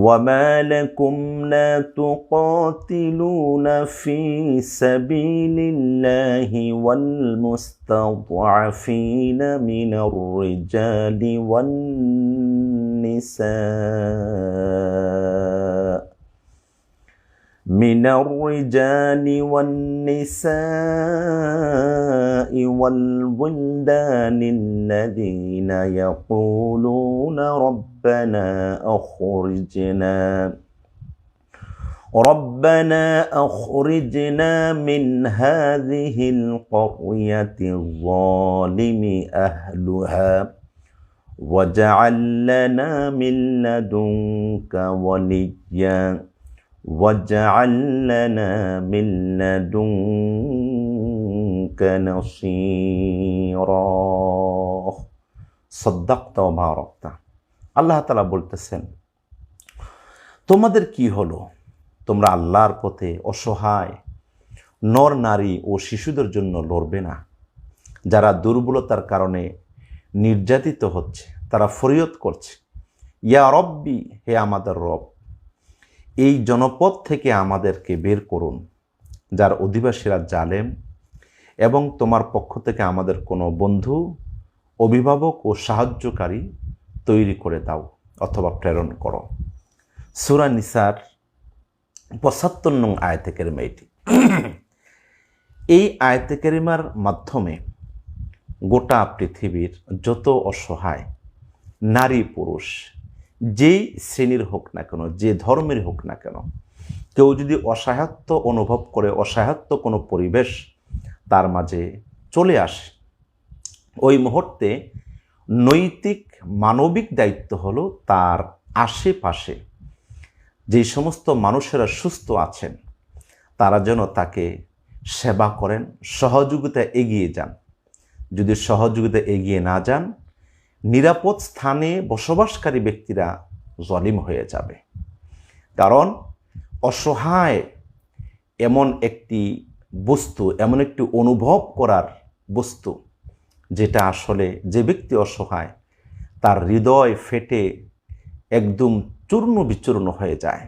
وما لكم لا تقاتلون في سبيل الله والمستضعفين من الرجال والنساء من الرجال والنساء والولدان الذين يقولون ربنا أخرجنا ربنا أخرجنا من هذه القرية الظالم أهلها واجعل لنا من لدنك وليا. واجعل لنا من لدنك نصيرا صدقت وباركت আল্লাহ তালা বলতেছেন তোমাদের কি হলো তোমরা আল্লাহর পথে অসহায় নর নারী ও শিশুদের জন্য লড়বে না যারা দুর্বলতার কারণে নির্যাতিত হচ্ছে তারা ফরিয়ত করছে ইয়া রব্বি হে আমাদের রব এই জনপদ থেকে আমাদেরকে বের করুন, যার অধিবাসীরা জালেম এবং তোমার পক্ষ থেকে আমাদের কোনো বন্ধু, অভিভাবক ও সাহায্যকারী তৈরি করে দাও অথবা প্রেরণ করো। সুরা নিসার পঁচাত্তর নং আয়তেকের মেয়েটি এই আয়তেকেরিমার মাধ্যমে গোটা পৃথিবীর যত অসহায়, নারী পুরুষ যেই শ্রেণির হোক না কেন, যে ধর্মের হোক না কেন, কেউ যদি অসহায়ত্ব অনুভব করে, অসহায়ত্ব কোনো পরিবেশ তার মাঝে চলে আসে, ওই মুহূর্তে নৈতিক মানবিক দায়িত্ব হলো তার আশেপাশে। যে সমস্ত মানুষেরা সুস্থ আছেন, তারা যেন তাকে সেবা করেন সহযোগিতা এগিয়ে যান। যদি সহযোগিতা এগিয়ে না যান নিরাপদ স্থানে বসবাসকারী ব্যক্তিরা জলিম হয়ে যাবে। কারণ অসহায় এমন একটি বস্তু, এমন একটি অনুভব করার বস্তু, যেটা আসলে যে ব্যক্তি অসহায়, তার হৃদয় ফেটে একদম চূর্ণ বিচূর্ণ হয়ে যায়।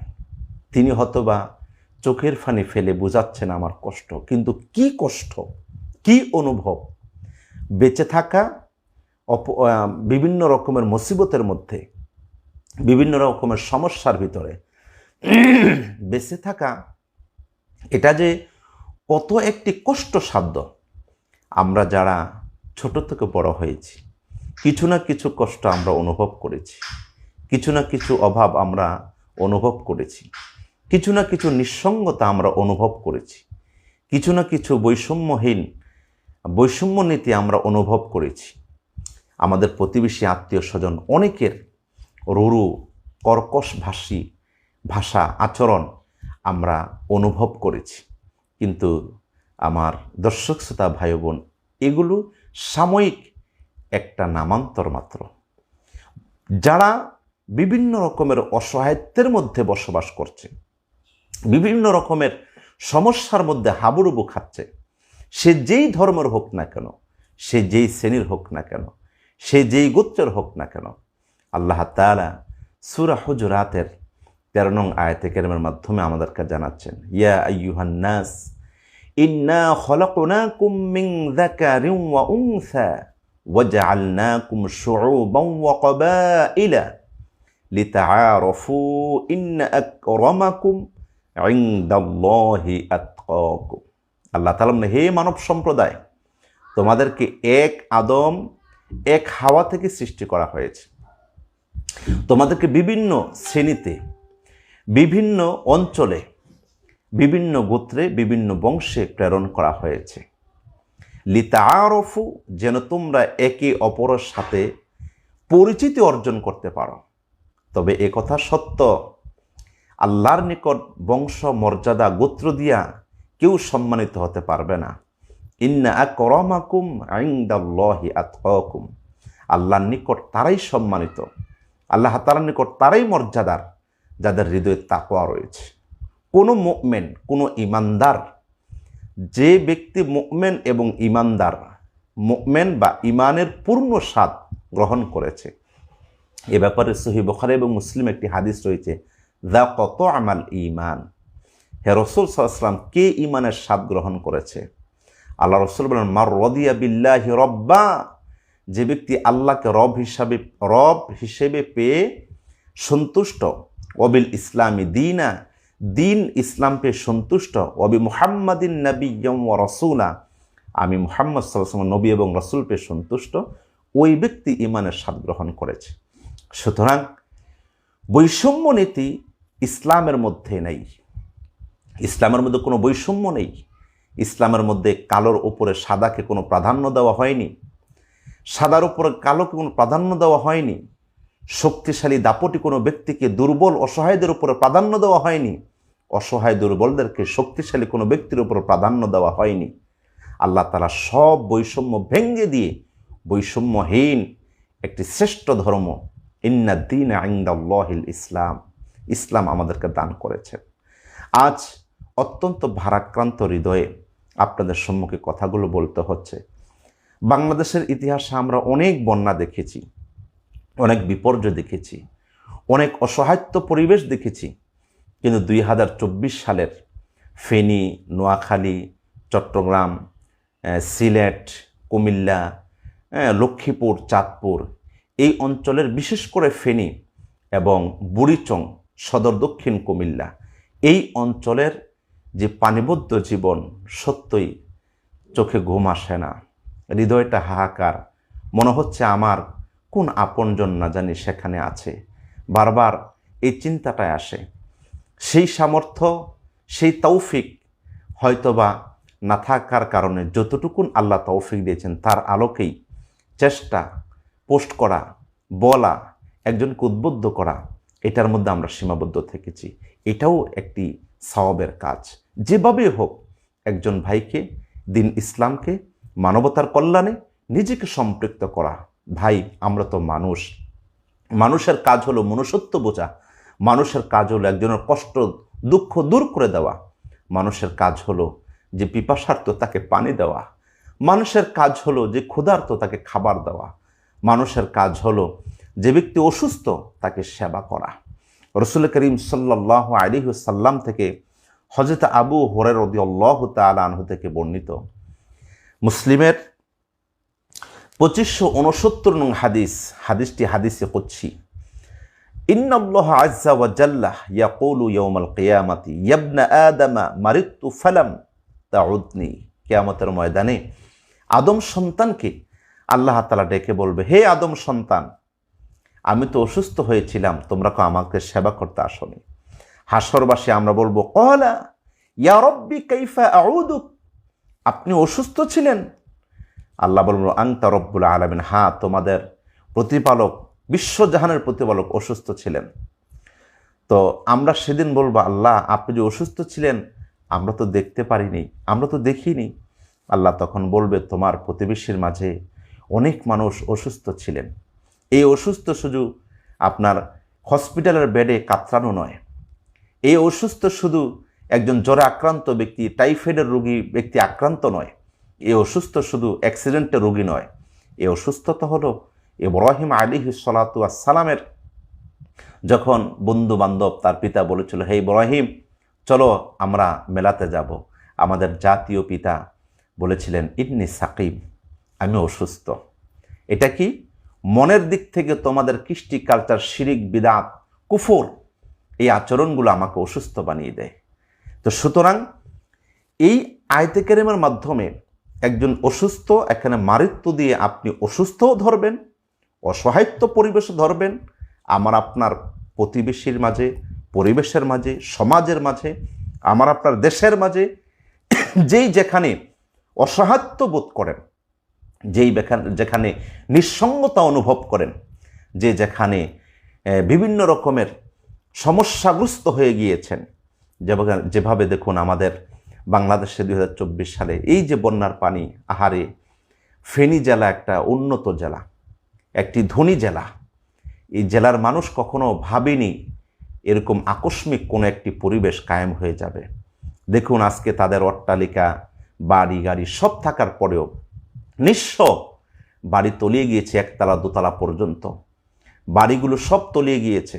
তিনি হয়তোবা চোখের ফানি ফেলে বোঝাচ্ছেন আমার কষ্ট, কিন্তু কি কষ্ট, কি অনুভব? বেঁচে থাকা অপ বিভিন্ন রকমের মুসিবতের মধ্যে, বিভিন্ন রকমের সমস্যার ভিতরে বেঁচে থাকা, এটা যে কত একটি কষ্টসাধ্য। আমরা যারা ছোট থেকে বড় হয়েছি, কিছু না কিছু কষ্ট আমরা অনুভব করেছি, কিছু না কিছু অভাব আমরা অনুভব করেছি, কিছু না কিছু নিঃসঙ্গতা আমরা অনুভব করেছি, কিছু না কিছু বৈষম্যহীন বৈষম্য নীতি আমরা অনুভব করেছি। আমাদের প্রতিবেশী আত্মীয় স্বজন, অনেকের রুরু, কর্কশ ভাষী ভাষা আচরণ আমরা অনুভব করেছি। কিন্তু আমার দর্শক, শ্রোতা ভাই বোন এগুলো সাময়িক একটা নামান্তর মাত্র। যারা বিভিন্ন রকমের অসহায়ত্বের মধ্যে বসবাস করছে, বিভিন্ন রকমের সমস্যার মধ্যে হাবুডুবু খাচ্ছে, সে যেই ধর্মের হোক না কেন, সে যেই শ্রেণির হোক না কেন সে যেই গোত্রের হোক না কেন, আল্লাহ তালা সুরা হুজুরাতের তেরো নং আয়তে কেরমের মাধ্যমে আমাদেরকে জানাচ্ছেন, ইয়া আইয়ুহান্নাস ইন্না খলকনাকুম মিন যাকারিন ওয়া উনসা ওয়াজআলনাকুম শুউবান ওয়া ক্বাবাইলা লিতাআরাফু ইন্না আকরামাকুম ইনদাল্লাহি আতকাকুম। আল্লাহ তাআলা হে মানব সম্প্রদায়, তোমাদেরকে এক আদম এক হাওয়া থেকে সৃষ্টি করা হয়েছে। তোমাদেরকে বিভিন্ন শ্রেণীতে, বিভিন্ন অঞ্চলে, বিভিন্ন গোত্রে, বিভিন্ন বংশে প্রেরণ করা হয়েছে। লিতা আরফু যেন তোমরা একে অপরের সাথে পরিচিতি অর্জন করতে পারো। তবে এ কথা সত্য, আল্লাহর নিকট বংশ মর্যাদা গোত্র দিয়া কেউ সম্মানিত হতে পারবে না। ইন্না আকরমাকুম আইন্দাল্লাহি আতকাকুম। আল্লাহর নিকট তারাই সম্মানিত। আল্লাহ তালার নিকট তারাই মর্যাদার, যাদের হৃদয়ে তাকোয়া রয়েছে। কোনো মুকমেন কোনো ইমানদার যে ব্যক্তি মুকমেন এবং ইমানদার মুকমেন বা ইমানের পূর্ণ স্বাদ গ্রহণ করেছে। এ ব্যাপারে সহি বখারে এবং মুসলিম একটি হাদিস রয়েছে দা কত আমাল ইমান হে রসুল সাল্লাম কে ইমানের স্বাদ গ্রহণ করেছে? আল্লাহ রসুল বলেন মার রদিয়া বিল্লাহি রব্বা যে ব্যক্তি আল্লাহকে রব হিসাবে, রব হিসেবে পেয়ে সন্তুষ্ট অবিল ইসলামী দিনা, দিন ইসলাম পেয়ে সন্তুষ্ট অবি মুহাম্মাদিন নবী ও রসুলা, আমি মুহাম্মদ সাল্লাম, নবী এবং রসুল পেয়ে সন্তুষ্ট, ওই ব্যক্তি ইমানের স্বাদ গ্রহণ করেছে। সুতরাং বৈষম্য নীতি ইসলামের মধ্যে নেই। ইসলামের মধ্যে কোনো বৈষম্য নেই। ইসলামের মধ্যে কালোর ওপরে সাদাকে কোনো প্রাধান্য দেওয়া হয়নি। সাদার উপরে কালোকে কোনো প্রাধান্য দেওয়া হয়নি। শক্তিশালী দাপটি কোনো ব্যক্তিকে দুর্বল, অসহায়দের উপরে প্রাধান্য দেওয়া হয়নি। অসহায় দুর্বলদেরকে শক্তিশালী কোনো ব্যক্তির উপর প্রাধান্য দেওয়া হয়নি। আল্লাহ তালা সব বৈষম্য ভেঙ্গে দিয়ে বৈষম্যহীন একটি শ্রেষ্ঠ ধর্ম, ইন্না ইন্নাদ্দিন আইন্দাল্লাহিল ইসলাম ইসলাম আমাদেরকে দান করেছেন আজ অত্যন্ত ভারাক্রান্ত হৃদয়ে আপনাদের সম্মুখে কথাগুলো বলতে হচ্ছে। বাংলাদেশের ইতিহাসে আমরা অনেক বন্যা দেখেছি, অনেক বিপর্যয় দেখেছি, অনেক অসহায়ত্ব পরিবেশ দেখেছি। কিন্তু দুই হাজার চব্বিশ সালের ফেনী, নোয়াখালী, চট্টগ্রাম সিলেট, কুমিল্লা লক্ষ্মীপুর, চাঁদপুর এই অঞ্চলের বিশেষ করে ফেনী এবং বুড়িচং, সদর দক্ষিণ কুমিল্লা এই অঞ্চলের যে পানিবদ্ধ জীবন সত্যই চোখে ঘুম আসে না। হৃদয়টা হাহাকার। মনে হচ্ছে আমার কোন আপনজন না জানি সেখানে আছে। বারবার এই চিন্তাটায় আসে। সেই সামর্থ্য, সেই তৌফিক হয়তোবা না থাকার কারণে যতটুকুন আল্লাহ তৌফিক দিয়েছেন, তার আলোকেই চেষ্টা, পোস্ট করা, বলা, একজনকে উদ্বুদ্ধ করা, এটার মধ্যে আমরা সীমাবদ্ধ থেকেছি। এটাও একটি সওয়াবের কাজ। যেভাবে হোক, একজন ভাইকে, দিন ইসলামকে, মানবতার কল্যাণে নিজেকে সম্পৃক্ত করা। ভাই, আমরা তো মানুষ। মানুষের কাজ হলো মনুষ্যত্ব বোঝা। মানুষের কাজ হলো একজনের কষ্ট, দুঃখ দূর করে দেওয়া। মানুষের কাজ হলো যে পিপাসার্থ তাকে পানি দেওয়া। মানুষের কাজ হলো যে ক্ষুধার্ত তাকে খাবার দেওয়া। মানুষের কাজ হলো যে ব্যক্তি অসুস্থ তাকে সেবা করা। রসুল করিম সাল্লাহ আলী সাল্লাম থেকে হজরত আবু হরের রদি আল্লাহ তালহু থেকে বর্ণিত। মুসলিমের পঁচিশশো উনসত্তর নং হাদিস, হাদিসটি হাদিসে করছি ইন্নাল্লাহ আজ্জা ওয়াজাল্লাহ ইয়াকুলু ইয়াউমাল কিয়ামাতি, ইয়াবনা আদামা মারিতু ফালাম তাউদনি। কিয়ামতের ময়দানে আদম সন্তানকে আল্লাহ তালা ডেকে বলবে, হে আদম সন্তান আমি তো অসুস্থ হয়েছিলাম, তোমরা আমাকে সেবা করতে আসনি। হাসরবাসী আমরা বলব কহলা ইয়া রব্বি কাইফা আউদুক আপনি অসুস্থ ছিলেন? আল্লাহ বলব আংতা রব্বুল আলমিন। হ্যাঁ তোমাদের প্রতিপালক, বিশ্বজাহানের প্রতিপালক অসুস্থ ছিলেন। তো আমরা সেদিন বলব, আল্লাহ, আপনি যে অসুস্থ ছিলেন, আমরা তো দেখতে পারিনি, আমরা তো দেখিনি। আল্লাহ তখন বলবে, তোমার প্রতিবেশীর মাঝে অনেক মানুষ অসুস্থ ছিলেন। এই অসুস্থ শুধু আপনার হসপিটালের বেডে কাতরানো নয়। এই অসুস্থ শুধু একজন জ্বরে আক্রান্ত ব্যক্তি, টাইফয়েডের রোগী ব্যক্তি আক্রান্ত নয়। এই অসুস্থ শুধু অ্যাক্সিডেন্টের রোগী নয়। এই অসুস্থতা হলো ইব্রাহিম আলী সালাতু আসসালামের যখন বন্ধু বান্ধব তার পিতা বলেছিল, হে ইব্রাহিম, চলো আমরা মেলাতে যাব। আমাদের জাতীয় পিতা বলেছিলেন, ইবনি সাকিব আমি অসুস্থ। এটা কি? মনের দিক থেকে তোমাদের কৃষ্টি কালচার শিরিক বিদাত, কুফর, এই আচরণগুলো আমাকে অসুস্থ বানিয়ে দেয়। তো সুতরাং এই আয়তে কেরেমের মাধ্যমে একজন অসুস্থ, এখানে মারিত্ব দিয়ে আপনি অসুস্থও ধরবেন, অসহায়ত্ব পরিবেশ ধরবেন, আমার আপনার প্রতিবেশীর মাঝে, পরিবেশের মাঝে, সমাজের মাঝে, আমার আপনার দেশের মাঝে, যেই যেখানে অসহায়ত্ব বোধ করেন যেই যেখানে নিঃসঙ্গতা অনুভব করেন, যে যেখানে বিভিন্ন রকমের সমস্যাগ্রস্ত হয়ে গিয়েছেন। যেভাবে দেখুন আমাদের বাংলাদেশে দু হাজার চব্বিশ সালে এই যে বন্যার পানি, আহারে, ফেনী জেলা একটা উন্নত জেলা, একটি ধনী জেলা, এই জেলার মানুষ কখনো ভাবেনি এরকম আকস্মিক কোনো একটি পরিবেশ কায়েম হয়ে যাবে। দেখুন আজকে তাদের অট্টালিকা, বাড়ি, গাড়ি সব থাকার পরেও নিঃস্ব। বাড়ি তলিয়ে গিয়েছে একতলা দোতলা পর্যন্ত। বাড়িগুলো সব তলিয়ে গিয়েছে।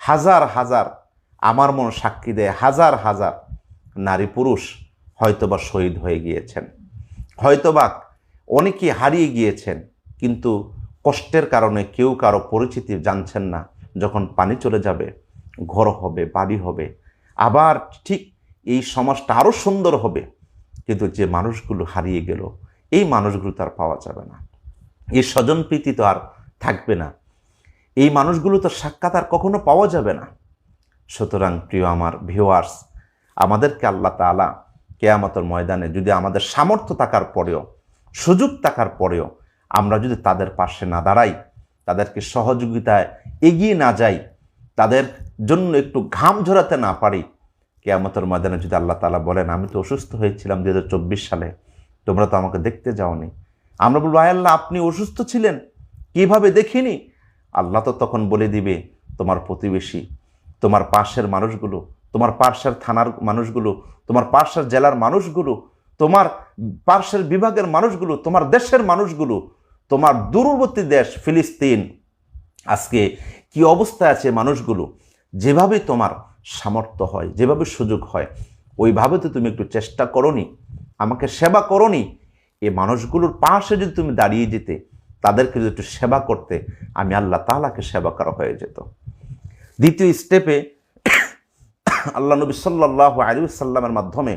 হাজার হাজার, আমার মন সাক্ষী দেয়, হাজার হাজার নারী পুরুষ হয়তোবা শহীদ হয়ে গিয়েছেন। হয়তোবা অনেকে হারিয়ে গিয়েছেন, কিন্তু কষ্টের কারণে কেউ কারও পরিচিতি জানছেন না। যখন পানি চলে যাবে, ঘর হবে, বাড়ি হবে, আবার ঠিক এই সমাজটা আরও সুন্দর হবে। কিন্তু যে মানুষগুলো হারিয়ে গেল এই মানুষগুলো তার পাওয়া যাবে না। এই স্বজন প্রীতি তো আর থাকবে না। এই মানুষগুলো তো সাক্ষাৎ আর কখনো পাওয়া যাবে না। সুতরাং প্রিয় আমার ভিউয়ার্স আমাদেরকে আল্লাহ তালা কেয়ামতের ময়দানে যদি আমাদের সামর্থ্য থাকার পরেও, সুযোগ থাকার পরেও আমরা যদি তাদের পাশে না দাঁড়াই, তাদেরকে সহযোগিতায় এগিয়ে না যাই, তাদের জন্য একটু ঘাম ঝরাতে না পারি, কেয়ামতের ময়দানে যদি আল্লাহ তালা বলেন, আমি তো অসুস্থ হয়েছিলাম দু হাজার চব্বিশ সালে। তোমরা তো আমাকে দেখতে যাওনি। আমরা বলব আল্লাহ, আপনি অসুস্থ ছিলেন, কীভাবে দেখিনি? আল্লাহ তো তখন বলে দিবে, তোমার প্রতিবেশী, তোমার পাশের মানুষগুলো, তোমার পার্শ্বের থানার মানুষগুলো, তোমার পার্শ্বের জেলার মানুষগুলো, তোমার পার্শ্বের বিভাগের মানুষগুলো, তোমার দেশের মানুষগুলো, তোমার দূরবর্তী দেশ ফিলিস্তিন, আজকে কি অবস্থায় আছে মানুষগুলো? যেভাবে তোমার সামর্থ্য হয়, যেভাবে সুযোগ হয়, ওইভাবে তো তুমি একটু চেষ্টা করনি। আমাকে সেবা করনি। এই মানুষগুলোর পাশে যদি তুমি দাঁড়িয়ে যেতে, তাদেরকে যদি একটু সেবা করতে, আমি আল্লাহ তালাকে সেবা করা হয়ে যেত। দ্বিতীয় স্টেপে আল্লাহ নবী সাল্লাহ আলী সাল্লামের মাধ্যমে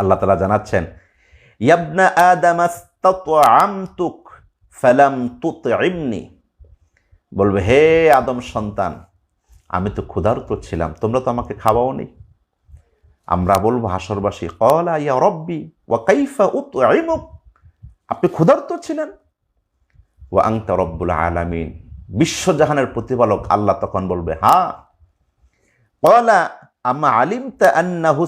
আল্লাহ তালা জানাচ্ছেন, ইয়াবনা আদাম আমতুক ফালাম তুতইমনি বলবে, হে আদম সন্তান, আমি তো ক্ষুধার্ত ছিলাম, তোমরা তো আমাকে খাওয়াও নি আমরা বলব হাসরবাসী কলা ইয়া রব্বি, ওয়া কাইফা উতইমুক আপনি ক্ষুধার্ত ছিলেন। ওয়া আংতা রব্বুল আলামিন। বিশ্বজাহানের প্রতিপালক আল্লাহ তখন বলবে হ্যাঁ কলা আম্মা আলিমতা আন্নাহু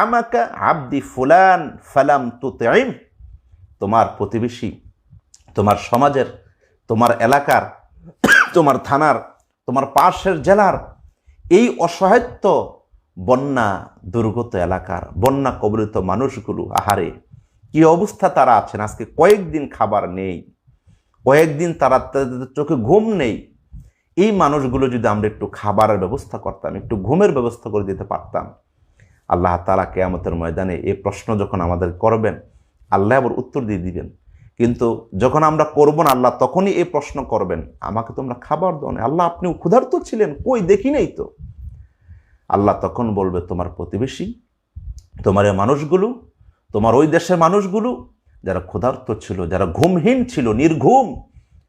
আমাকা আবদি ফুলান ফালাম তুতইম তোমার প্রতিবেশী, তোমার সমাজের, তোমার এলাকার, তোমার থানার, তোমার পাশের জেলার এই অসহায়ত্ব বন্যা দুর্গত এলাকার, বন্যা কবলিত মানুষগুলো, আহারে, কি অবস্থা তারা আছেন? আজকে কয়েকদিন খাবার নেই, কয়েকদিন তারা তাদের চোখে ঘুম নেই। এই মানুষগুলো যদি আমরা একটু খাবারের ব্যবস্থা করতাম, একটু ঘুমের ব্যবস্থা করে দিতে পারতাম, আল্লাহ তালা কেয়ামতের ময়দানে এই প্রশ্ন যখন আমাদের করবেন, আল্লাহ আবার উত্তর দিয়ে দিবেন। কিন্তু যখন আমরা করব না, আল্লাহ তখনই এই প্রশ্ন করবেন, আমাকে তোমরা খাবার দাও না। আল্লাহ আপনি ক্ষুধার্ত ছিলেন, কই দেখি নেই তো? আল্লাহ তখন বলবে, তোমার প্রতিবেশী, তোমার মানুষগুলো, তোমার ওই দেশের মানুষগুলো, যারা ক্ষুধার্ত ছিল, যারা ঘুমহীন ছিল, নির্ঘুম,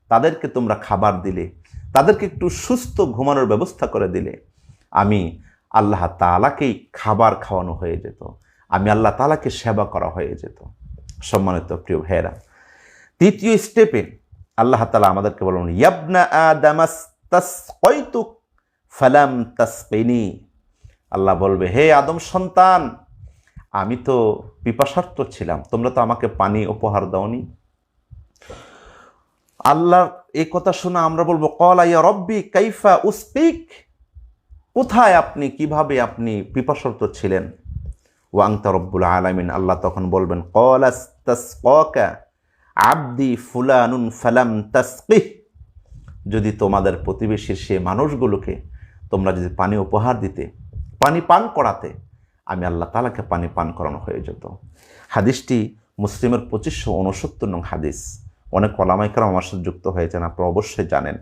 তাদেরকে তোমরা খাবার দিলে, তাদেরকে একটু সুস্থ ঘুমানোর ব্যবস্থা করে দিলে। আমি আল্লাহ তালাকেই খাবার খাওয়ানো হয়ে যেত। আমি আল্লাহ তালাকে সেবা করা হয়ে যেত। সম্মানিত প্রিয় ভাইয়েরা, তৃতীয় স্টেপে আল্লাহ তালা আমাদেরকে বলুন ইয়াবনা আদামাস তাসকাইতুক ফালাম আল্লাহ বলবে, হে আদম সন্তান, আমি তো পিপাসার্থ ছিলাম, তোমরা তো আমাকে পানি উপহার দাওনি। আল্লাহর এই কথা শোনা আমরা বলব কলা ইয়া রব্বি কাইফা উস্পিক কোথায় আপনি, কীভাবে আপনি পিপাসার্থ ছিলেন? ওয়াংতা রব্বুল আলামিন, আল্লাহ তখন বলবেন কলাস্তাসকা আব্দি ফুলানুন ফালাম তাসকিহ। যদি তোমাদের প্রতিবেশীর সে মানুষগুলোকে তোমরা যদি পানি উপহার দিতে পানি পান করাতে আমি আল্লাহ তালাকে পানি পান করানো হয়ে যেত। হাদিসটি মুসলিমের পঁচিশশো উনসত্তর নং হাদিস। অনেক কলামাইকার আমার সাথে যুক্ত হয়েছেন, আপনারা অবশ্যই জানেন।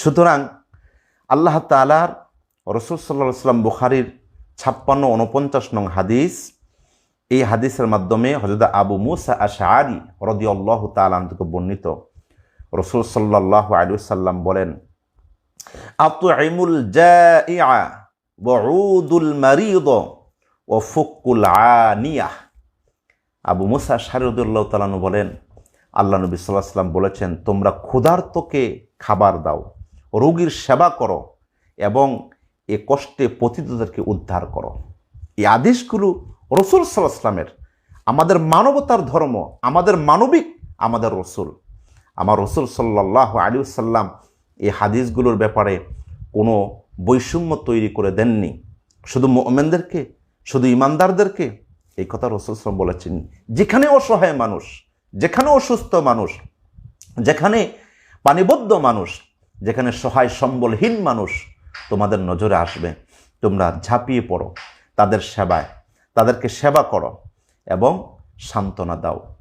সুতরাং আল্লাহ তালার রসুল সাল্লাহ সাল্লাম বুখারির ছাপ্পান্ন উনপঞ্চাশ নং হাদিস, এই হাদিসের মাধ্যমে হজরত আবু মুসা আশারি রদি আল্লাহ তালকে বর্ণিত। রসুল সাল্লাহ আলুসাল্লাম বলেন আতুল জাইআ ওউদুল মারিদ ও ফুকুল আনিয়াহ। আবু মুসা শারদুল্লাহ তালানু বলেন, আল্লাহ নবী সাল্লাহ সাল্লাম বলেছেন, তোমরা ক্ষুধার্তকে খাবার দাও, রোগীর সেবা করো এবং এ কষ্টে পতিতদেরকে উদ্ধার করো। এই আদেশগুলো রসুল সাল্লাহ সাল্লামের। আমাদের মানবতার ধর্ম, আমাদের মানবিক, আমাদের রসুল। আমার রসুল সাল্লাহ আলী সাল্লাম এই হাদিসগুলোর ব্যাপারে কোনো বৈষম্য তৈরি করে দেননি। শুধু মোমেনদেরকে, শুধু ইমানদারদেরকে, এই কথা রসুল সাল্লাম বলেছেন। যেখানে অসহায় মানুষ, যেখানে অসুস্থ মানুষ, যেখানে পানিবদ্ধ মানুষ, যেখানে সহায় সম্বলহীন মানুষ, তোমাদের নজরে আসবে। তোমরা ঝাঁপিয়ে পড়ো, তাদের সেবায়, তাদেরকে সেবা করো এবং সান্ত্বনা দাও।